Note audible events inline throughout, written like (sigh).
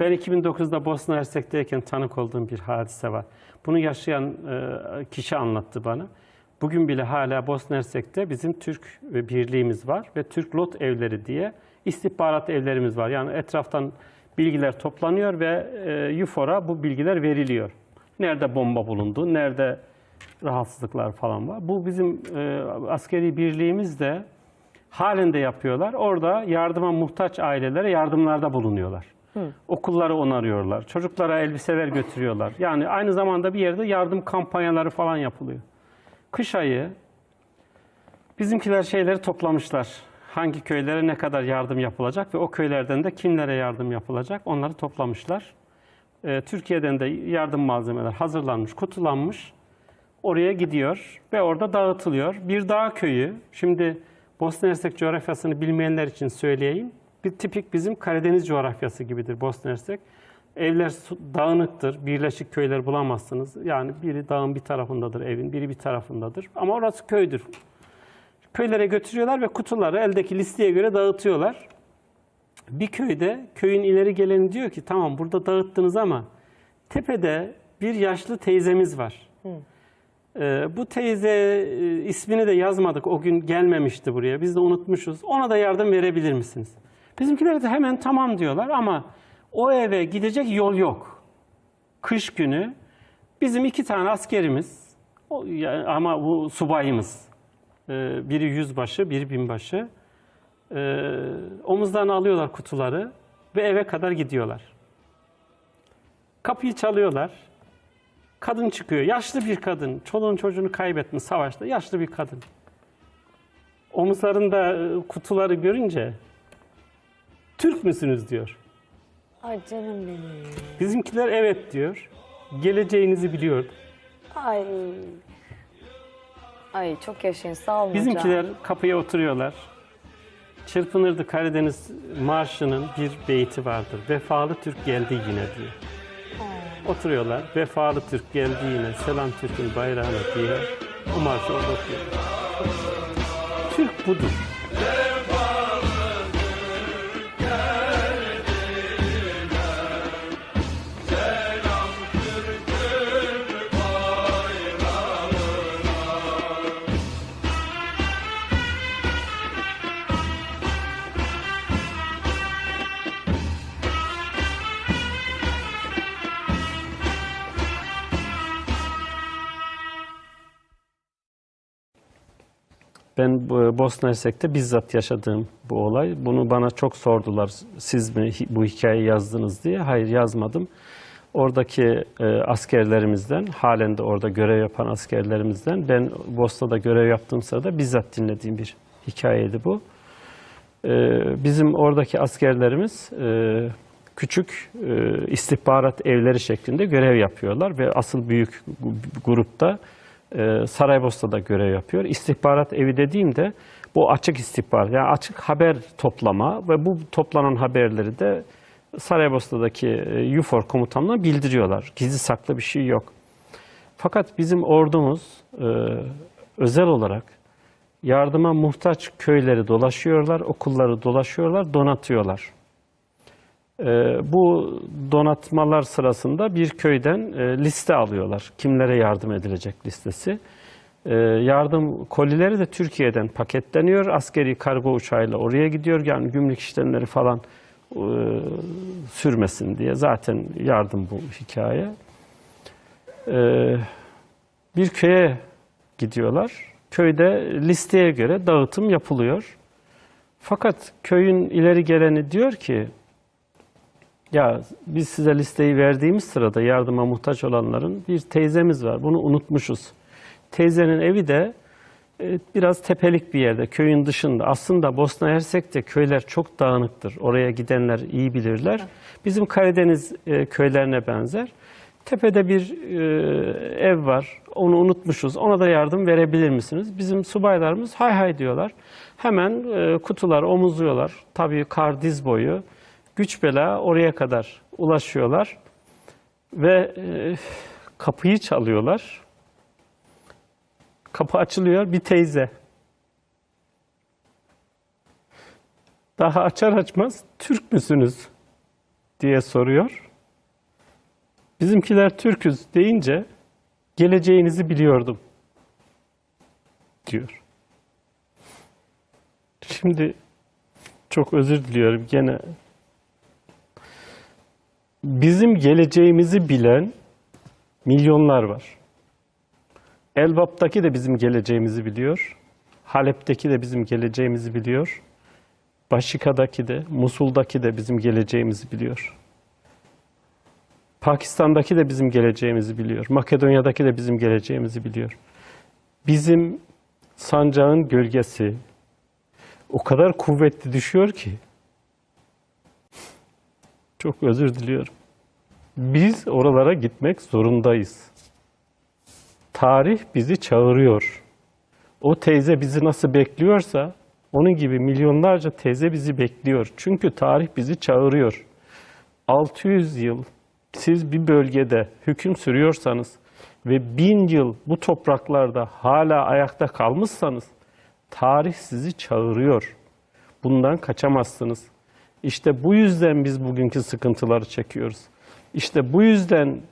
Ben 2009'da Bosna Hersek'teyken tanık olduğum bir hadise var. Bunu yaşayan e, kişi anlattı bana. Bugün bile hala Bosna Hersek'te bizim Türk e, birliğimiz var ve Türk Lot evleri diye istihbarat evlerimiz var. Yani etraftan bilgiler toplanıyor ve e, UFOR'a bu bilgiler veriliyor. Nerede bomba bulundu, nerede rahatsızlıklar falan var. Bu bizim e, askeri birliğimiz de halinde yapıyorlar. Orada yardıma muhtaç ailelere yardımlarda bulunuyorlar. Okulları onarıyorlar. Çocuklara elbiseler götürüyorlar. Yani aynı zamanda bir yerde yardım kampanyaları falan yapılıyor. Kış ayı bizimkiler şeyleri toplamışlar. Hangi köylere ne kadar yardım yapılacak ve o köylerden de kimlere yardım yapılacak onları toplamışlar. Ee, Türkiye'den de yardım malzemeler hazırlanmış, kutulanmış. Oraya gidiyor ve orada dağıtılıyor. Bir dağ köyü, şimdi Bosna Hersek coğrafyasını bilmeyenler için söyleyeyim. Bir tipik bizim Karadeniz coğrafyası gibidir Bosna Hersek. Evler dağınıktır, birleşik köyler bulamazsınız. Yani biri dağın bir tarafındadır evin, biri bir tarafındadır. Ama orası köydür. Köylere götürüyorlar ve kutuları eldeki listeye göre dağıtıyorlar. Bir köyde köyün ileri geleni diyor ki tamam burada dağıttınız ama tepede bir yaşlı teyzemiz var. Ee, bu teyze e, ismini de yazmadık. O gün gelmemişti buraya. Biz de unutmuşuz. Ona da yardım verebilir misiniz? Bizimkiler de hemen tamam diyorlar ama o eve gidecek yol yok. Kış günü bizim iki tane askerimiz ama bu subayımız. Ee, biri yüzbaşı, biri binbaşı. Ee, omuzlarına alıyorlar kutuları ve eve kadar gidiyorlar. Kapıyı çalıyorlar. Kadın çıkıyor. Yaşlı bir kadın. Çoluğun çocuğunu kaybetmiş savaşta. Yaşlı bir kadın. Omuzlarında e, kutuları görünce Türk müsünüz diyor. Ay canım benim. Bizimkiler evet diyor. Geleceğinizi biliyordu. Ay. Ay çok yaşayın sağ olun hocam. Bizimkiler kapıya oturuyorlar. Çırpınırdı Karadeniz Marşı'nın bir beyti vardır. Vefalı Türk geldi yine diye. Oturuyorlar. Vefalı Türk geldi yine. Selam Türk'ün bayrağına diye. O marşı orada okuyorlar. Türk budur. Ben bu- Bosna Hersek'te bizzat yaşadığım bu olay. Bunu bana çok sordular. Siz mi bu hikayeyi yazdınız diye. Hayır yazmadım. Oradaki e, askerlerimizden, halen de orada görev yapan askerlerimizden, ben Bosna'da görev yaptığım sırada bizzat dinlediğim bir hikayeydi bu. E, bizim oradaki askerlerimiz e, küçük e, istihbarat evleri şeklinde görev yapıyorlar ve asıl büyük grupta e, Saraybosna'da görev yapıyor. İstihbarat evi dediğimde bu açık istihbarat, yani açık haber toplama ve bu toplanan haberleri de Saraybosna'daki e, UFOR komutanına bildiriyorlar. Gizli saklı bir şey yok. Fakat bizim ordumuz e, özel olarak yardıma muhtaç köyleri dolaşıyorlar, okulları dolaşıyorlar, donatıyorlar. Ee, bu donatmalar sırasında bir köyden e, liste alıyorlar. Kimlere yardım edilecek listesi. Ee, yardım kolileri de Türkiye'den paketleniyor. Askeri kargo uçağıyla oraya gidiyor. Yani gümrük işlemleri falan e, sürmesin diye. Zaten yardım bu hikaye. Ee, bir köye gidiyorlar. Köyde listeye göre dağıtım yapılıyor. Fakat köyün ileri geleni diyor ki ya biz size listeyi verdiğimiz sırada yardıma muhtaç olanların bir teyzemiz var. Bunu unutmuşuz. Teyzenin evi de e, biraz tepelik bir yerde, köyün dışında. Aslında Bosna Hersek'te köyler çok dağınıktır. Oraya gidenler iyi bilirler. Bizim Karadeniz e, köylerine benzer. Tepede bir e, ev var. Onu unutmuşuz. Ona da yardım verebilir misiniz? Bizim subaylarımız hay hay diyorlar. Hemen kutuları omuzluyorlar. Tabii kar diz boyu. Güç bela oraya kadar ulaşıyorlar. Ve e, kapıyı çalıyorlar. Kapı açılıyor. Bir teyze. Daha açar açmaz Türk müsünüz? diye soruyor. Bizimkiler Türküz deyince geleceğinizi biliyordum diyor. Şimdi çok özür diliyorum gene. Bizim geleceğimizi bilen milyonlar var. Elbap'taki de bizim geleceğimizi biliyor. Halep'teki de bizim geleceğimizi biliyor. Başika'daki de, Musul'daki de bizim geleceğimizi biliyor. Pakistan'daki de bizim geleceğimizi biliyor. Makedonya'daki de bizim geleceğimizi biliyor. Bizim sancağın gölgesi o kadar kuvvetli düşüyor ki çok özür diliyorum. Biz oralara gitmek zorundayız. Tarih bizi çağırıyor. O teyze bizi nasıl bekliyorsa onun gibi milyonlarca teyze bizi bekliyor. Çünkü tarih bizi çağırıyor. 600 yıl siz bir bölgede hüküm sürüyorsanız ve bin yıl bu topraklarda hala ayakta kalmışsanız tarih sizi çağırıyor. Bundan kaçamazsınız. İşte bu yüzden biz bugünkü sıkıntıları çekiyoruz. İşte bu yüzden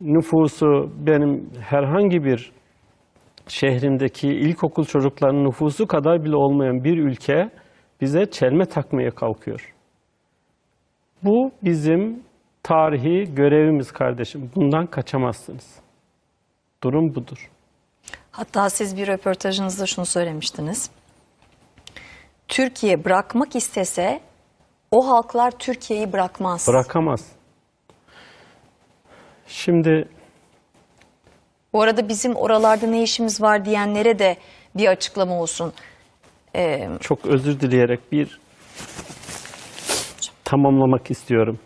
nüfusu benim herhangi bir şehrimdeki ilkokul çocuklarının nüfusu kadar bile olmayan bir ülke bize çelme takmaya kalkıyor. Bu bizim tarihi görevimiz kardeşim. Bundan kaçamazsınız. Durum budur. Hatta siz bir röportajınızda şunu söylemiştiniz. Türkiye bırakmak istese o halklar Türkiye'yi bırakmaz. Bırakamaz. Şimdi Bu arada bizim oralarda ne işimiz var diyenlere de bir açıklama olsun. Ee, çok özür dileyerek bir tamamlamak istiyorum.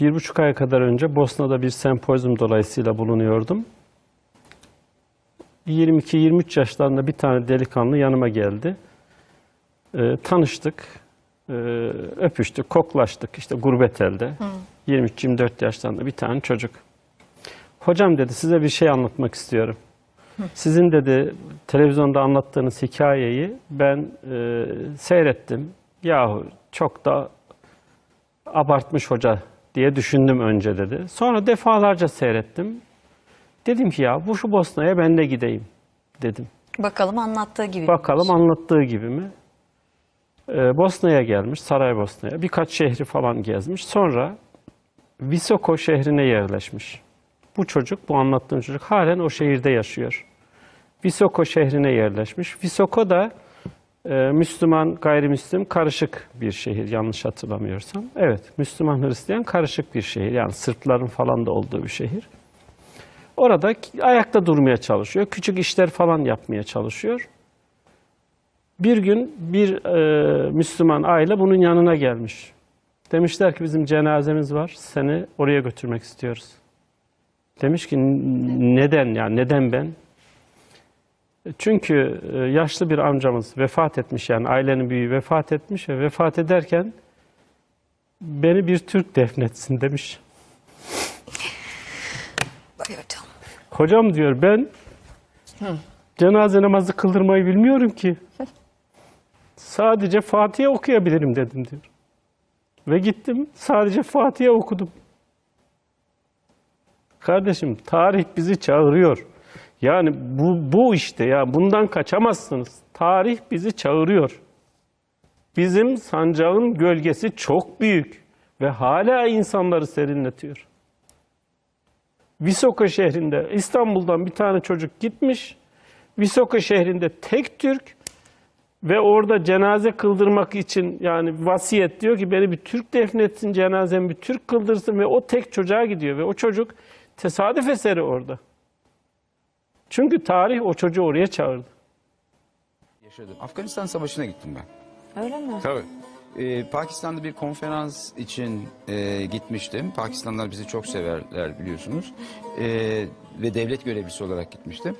Bir buçuk ay kadar önce Bosna'da bir sempozyum dolayısıyla bulunuyordum. 22-23 yaşlarında bir tane delikanlı yanıma geldi. Ee, tanıştık, ee, öpüştük, koklaştık işte gurbet elde. 23-24 yaşlarında bir tane çocuk. Hocam dedi size bir şey anlatmak istiyorum. Sizin dedi televizyonda anlattığınız hikayeyi ben e, seyrettim. Yahu çok da abartmış hoca diye düşündüm önce dedi. Sonra defalarca seyrettim. Dedim ki ya bu şu Bosna'ya ben de gideyim dedim. bakalım anlattığı gibi. Bakalım anlattığı gibi mi? Ee, Bosna'ya gelmiş, Saraybosna'ya. Birkaç şehri falan gezmiş. Sonra Visoko şehrine yerleşmiş. Bu çocuk, bu anlattığım çocuk halen o şehirde yaşıyor. Visoko şehrine yerleşmiş. Visoko da e, Müslüman, gayrimüslim karışık bir şehir yanlış hatırlamıyorsam. Evet, Müslüman, Hristiyan karışık bir şehir. Yani Sırpların falan da olduğu bir şehir. Orada ayakta durmaya çalışıyor. Küçük işler falan yapmaya çalışıyor. Bir gün bir e, Müslüman aile bunun yanına gelmiş. Demişler ki bizim cenazemiz var. Seni oraya götürmek istiyoruz. Demiş ki neden yani neden ben? Çünkü e, yaşlı bir amcamız vefat etmiş yani ailenin büyüğü vefat etmiş ve vefat ederken beni bir Türk defnetsin demiş. Buyur hocam. Hocam diyor ben cenaze namazı kıldırmayı bilmiyorum ki. Sadece Fatiha okuyabilirim dedim diyor. Ve gittim sadece Fatiha okudum. Kardeşim tarih bizi çağırıyor. Yani bu, bu işte ya bundan kaçamazsınız. Tarih bizi çağırıyor. Bizim sancağın gölgesi çok büyük ve hala insanları serinletiyor. Visoko şehrinde İstanbul'dan bir tane çocuk gitmiş. Visoko şehrinde tek Türk ve orada cenaze kıldırmak için yani vasiyet diyor ki beni bir Türk defnetsin cenazemi bir Türk kıldırsın ve o tek çocuğa gidiyor ve o çocuk tesadüf eseri orada. Çünkü tarih o çocuğu oraya çağırdı. Yaşadım. Afganistan Savaşı'na gittim ben. Öyle mi? Tabii. Ee, Pakistan'da bir konferans için e, gitmiştim. Pakistanlılar bizi çok severler biliyorsunuz. Ee, ve devlet görevlisi olarak gitmiştim.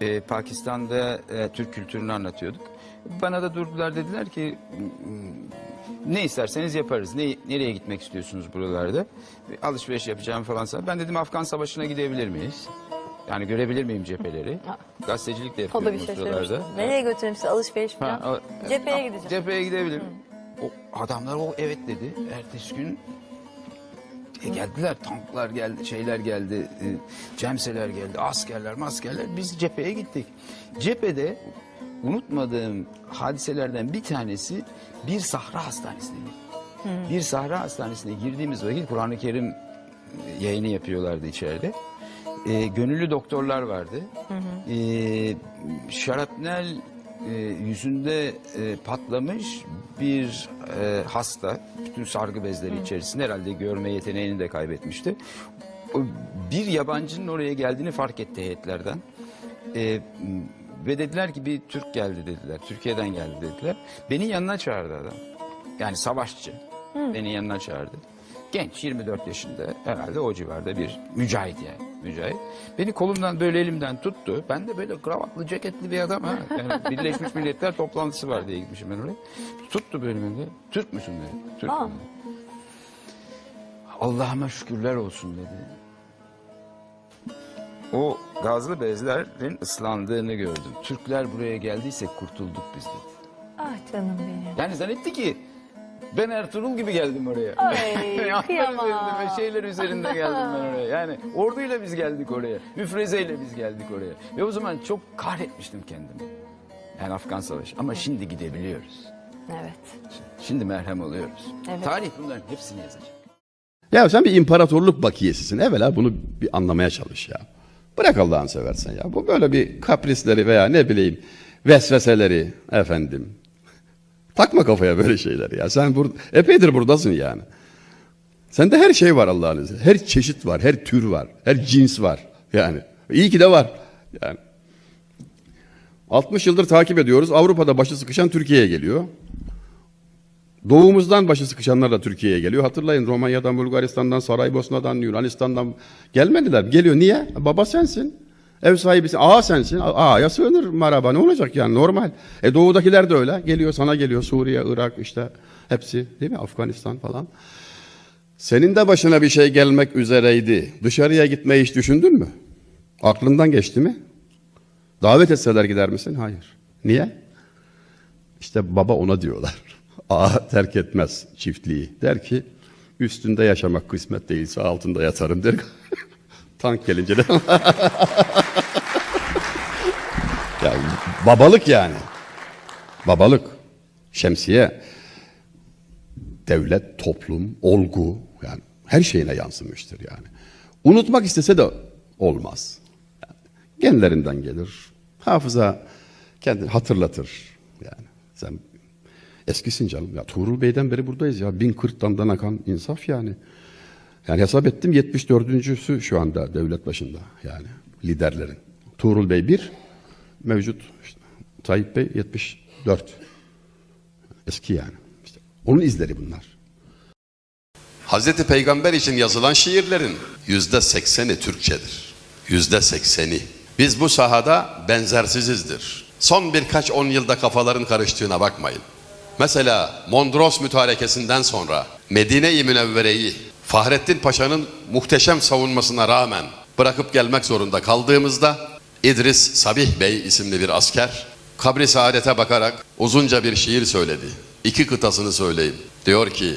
Ee, Pakistan'da e, Türk kültürünü anlatıyorduk. Bana da durdular dediler ki "Hmm, ne isterseniz yaparız. Ne, nereye gitmek istiyorsunuz buralarda? Alışveriş yapacağım falan. Ben dedim Afgan Savaşı'na gidebilir miyiz? Yani görebilir miyim cepheleri? Gazetecilik de O da yapıyorum bir o şey sıralarda. Nereye götüreyim sizi alışveriş Ha, falan? a- Cepheye gideceğim. Cepheye gidebilirim. O adamlar o evet dedi. Ertesi gün e, geldiler tanklar geldi şeyler geldi e, cemseler geldi askerler maskerler biz cepheye gittik. Cephede unutmadığım hadiselerden bir tanesi bir sahra hastanesine gittik. Bir sahra hastanesine girdiğimiz vakit Kur'an-ı Kerim e, yayını yapıyorlardı içeride. E, gönüllü doktorlar vardı. E, şarapnel e, yüzünde e, patlamış bir e, hasta. Bütün sargı bezleri içerisinde herhalde görme yeteneğini de kaybetmişti. O, Bir yabancının oraya geldiğini fark etti heyetlerden. E, ve dediler ki bir Türk geldi dediler. Türkiye'den geldi dediler. Beni yanına çağırdı adam. Yani savaşçı. Beni yanına çağırdı. Genç 24 yaşında herhalde o civarda bir mücahit yani. Mücahit. Beni kolumdan böyle elimden tuttu. Ben de böyle kravatlı ceketli bir adam ha. Yani (laughs) Birleşmiş Milletler toplantısı var diye gitmişim ben oraya. Tuttu böyle beni. Türk müsün dedi. Türk müsün? Allah'ıma şükürler olsun dedi. O gazlı bezlerin ıslandığını gördüm. Türkler buraya geldiyse kurtulduk biz dedi. Ah canım benim. Yani zannetti ki ben Ertuğrul gibi geldim oraya. Ay (laughs) kıyamam. üzerinde ve şeyler üzerinde geldim ben oraya. Yani orduyla biz geldik oraya. Müfrezeyle biz geldik oraya. Ve o zaman çok kahretmiştim kendimi. Yani Afgan Savaşı. Ama şimdi gidebiliyoruz. Evet. Şimdi merhem oluyoruz. Evet. Tarih bunların hepsini yazacak. Ya sen bir imparatorluk bakiyesisin. Evvela bunu bir anlamaya çalış ya. Bırak Allah'ını seversen ya. Bu böyle bir kaprisleri veya ne bileyim vesveseleri efendim. Takma kafaya böyle şeyleri ya. Sen bur epeydir buradasın yani. Sende her şey var Allah'ın izniyle. Her çeşit var, her tür var, her cins var. Yani iyi ki de var. Yani 60 yıldır takip ediyoruz. Avrupa'da başı sıkışan Türkiye'ye geliyor. Doğumuzdan başı sıkışanlar da Türkiye'ye geliyor. Hatırlayın Romanya'dan, Bulgaristan'dan, Saraybosna'dan, Yunanistan'dan gelmediler. Geliyor niye? Baba sensin. Ev sahibisin. Ağa sensin. Ağaya sığınır maraba. Ne olacak yani normal. E doğudakiler de öyle. Geliyor sana geliyor. Suriye, Irak işte hepsi değil mi? Afganistan falan. Senin de başına bir şey gelmek üzereydi. Dışarıya gitmeyi hiç düşündün mü? Aklından geçti mi? Davet etseler gider misin? Hayır. Niye? İşte baba ona diyorlar. (laughs) Ağa terk etmez çiftliği. Der ki üstünde yaşamak kısmet değilse altında yatarım der. (laughs) Tank gelince de. (laughs) ya babalık yani. Babalık. Şemsiye. Devlet, toplum, olgu yani her şeyine yansımıştır yani. Unutmak istese de olmaz. Yani genlerinden gelir. Hafıza kendini hatırlatır. Yani sen eskisin canım. Ya Tuğrul Bey'den beri buradayız ya. 1040 damdan akan insaf yani. Yani hesap ettim 74.sü şu anda devlet başında yani liderlerin. Tuğrul Bey 1, mevcut işte, Tayyip Bey 74. Eski yani. İşte onun izleri bunlar. Hazreti Peygamber için yazılan şiirlerin yüzde sekseni Türkçedir. Yüzde sekseni. Biz bu sahada benzersizizdir. Son birkaç on yılda kafaların karıştığına bakmayın. Mesela Mondros mütarekesinden sonra Medine-i Münevvere'yi Fahrettin Paşa'nın muhteşem savunmasına rağmen bırakıp gelmek zorunda kaldığımızda İdris Sabih Bey isimli bir asker kabri saadete bakarak uzunca bir şiir söyledi. İki kıtasını söyleyeyim. Diyor ki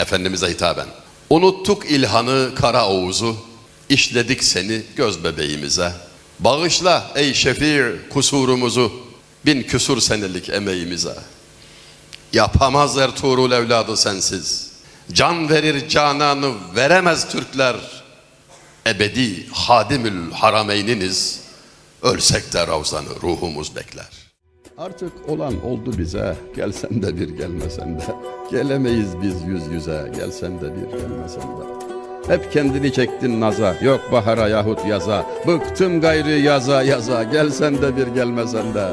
Efendimiz'e hitaben. Unuttuk ilhanı kara oğuzu, işledik seni göz bebeğimize. Bağışla ey şefir kusurumuzu, bin küsur senelik emeğimize. Yapamaz Ertuğrul evladı sensiz. Can verir cananı veremez Türkler. Ebedi hadimül harameyniniz. Ölsek de ravzanı ruhumuz bekler. Artık olan oldu bize. Gelsen de bir gelmesen de. Gelemeyiz biz yüz yüze. Gelsen de bir gelmesen de. Hep kendini çektin naza. Yok bahara yahut yaza. Bıktım gayrı yaza yaza. Gelsen de bir gelmesen de.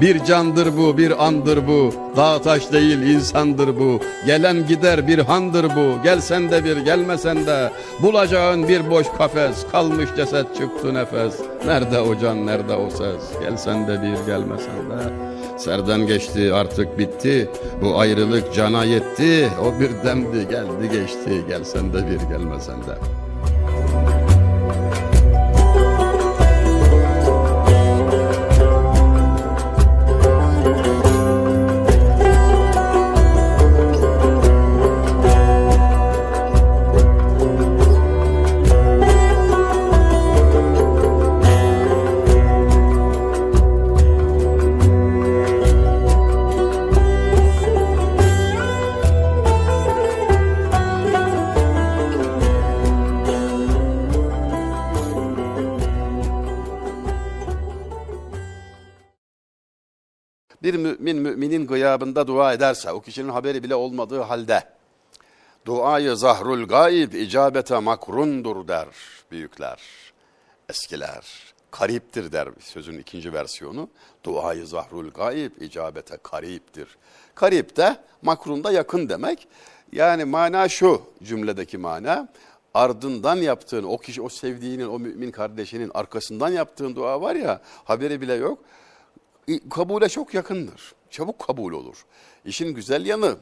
Bir candır bu, bir andır bu. Dağ taş değil insandır bu. Gelen gider bir handır bu. Gelsen de bir gelmesen de. Bulacağın bir boş kafes. Kalmış ceset çıktı nefes. Nerede o can, nerede o ses? Gelsen de bir gelmesen de. Serden geçti artık bitti. Bu ayrılık cana yetti. O bir demdi geldi geçti. Gelsen de bir gelmesen de. Gıyabında dua ederse, o kişinin haberi bile olmadığı halde, duayı zahrul gaib icabete makrundur der büyükler, eskiler. Kariptir der sözün ikinci versiyonu. Duayı zahrul gaib icabete kariptir. Karip de makrunda yakın demek. Yani mana şu cümledeki mana ardından yaptığın o kişi o sevdiğinin o mümin kardeşinin arkasından yaptığın dua var ya haberi bile yok kabule çok yakındır. Çabuk kabul olur. İşin güzel yanı,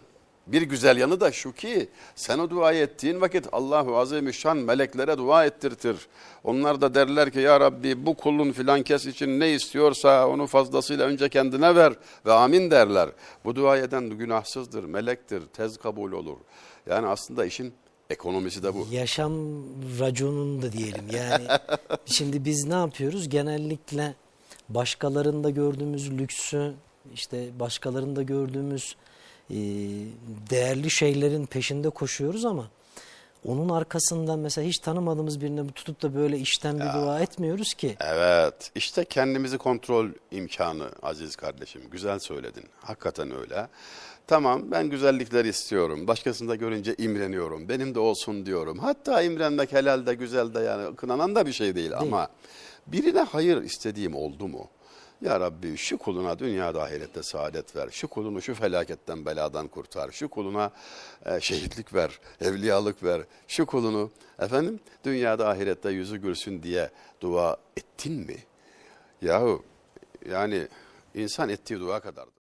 bir güzel yanı da şu ki sen o duayı ettiğin vakit Allahu Azimüşşan meleklere dua ettirtir. Onlar da derler ki ya Rabbi bu kulun filan kes için ne istiyorsa onu fazlasıyla önce kendine ver ve amin derler. Bu dua eden günahsızdır, melektir, tez kabul olur. Yani aslında işin ekonomisi de bu. Yaşam raconun da diyelim. Yani (laughs) şimdi biz ne yapıyoruz? Genellikle başkalarında gördüğümüz lüksü, işte başkalarında gördüğümüz e, değerli şeylerin peşinde koşuyoruz ama onun arkasından mesela hiç tanımadığımız birine tutup da böyle işten bir dua etmiyoruz ki. Evet, işte kendimizi kontrol imkanı aziz kardeşim. Güzel söyledin. Hakikaten öyle. Tamam ben güzellikler istiyorum. Başkasında görünce imreniyorum. Benim de olsun diyorum. Hatta imrenmek helal de güzel de yani kınanan da bir şey değil, ama birine hayır istediğim oldu mu? Ya Rabbi şu kuluna dünyada ahirette saadet ver. Şu kulunu şu felaketten beladan kurtar. Şu kuluna e, şehitlik ver, evliyalık ver. Şu kulunu efendim dünyada ahirette yüzü gülsün diye dua ettin mi? Yahu yani insan ettiği dua kadardır.